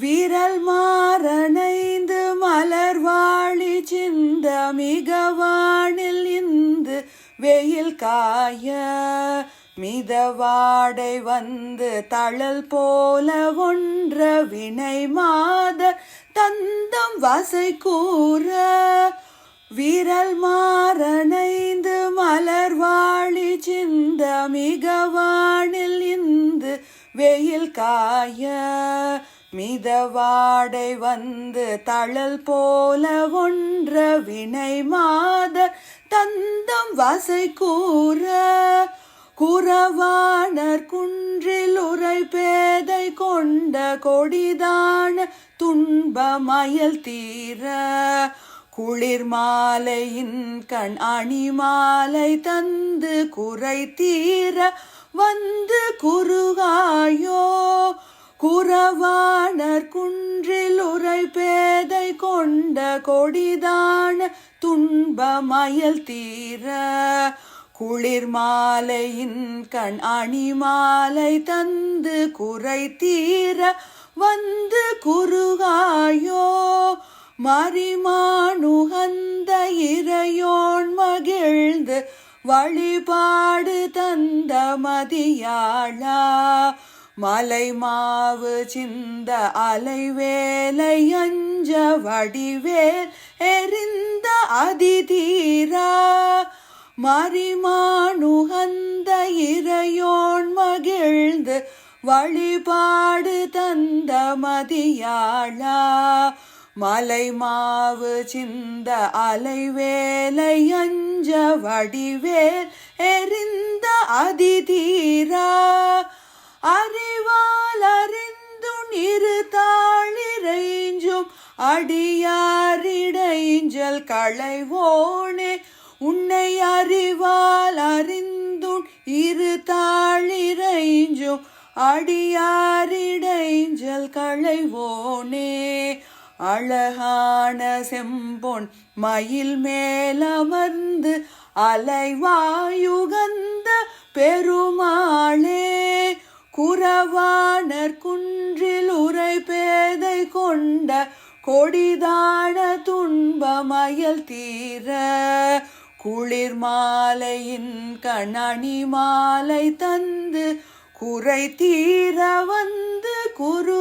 விரல் மாறனைந்து மலர் வாழி சிந்த மிகவானில் இந்து வெயில் காய மிதவாடை வந்து தழல் போல ஒன்ற வினை மாத தந்தம் வசை கூற விரல் மாறனைந்து மலர் வாழி சிந்த மிகவானில் இந்து வெயில் காய மிதவாடை வந்து தழல் போல ஒன்ற வினை மாத தந்தம் வசை கூற. குறவானர் குன்றில் உரை பேதை கொண்ட கொடிதான துன்பமயல் தீர. குளிர் மாலையின் கண் அணிமாலை தந்து குறை தீர. வந்து குறுகாயோ கொடிதான துன்பமயல் தீர குளிர் மாலையின் கண் அணிமாலை தந்து குறை தீர வந்து குறுகாயோ மரிமானுகந்த இறையோன் மகிழ்ந்து வழிபாடு தந்த மதியாளா மலை மாவு சிந்த அலைவேலை அஞ்ச வடிவேல் எரிந்த அதிதீரா. மறிமானுகந்த இறையோன் மகிழ்ந்து வழிபாடு தந்த மதியாளா. மலை மாவு சிந்த அலைவேலை அஞ்ச வடிவேல் எரிந்த அதிதீரா. அடியாரிடைஞ்சல் களைவோனே உன்னை அறிவால் அறிந்துண் இரு தாளிரைஞ்சும் அடியாரிடைஞ்சல் களைவோனே. அழகான செம்பொன் மயில் மேலமர்ந்து அலைவாயுகந்த பெருமாளே குறவானர் குன்றில் கொடிதான துன்பமயல் தீர குளிர் மாலையின் கணனி மாலை தந்து குறை தீர வந்து குரு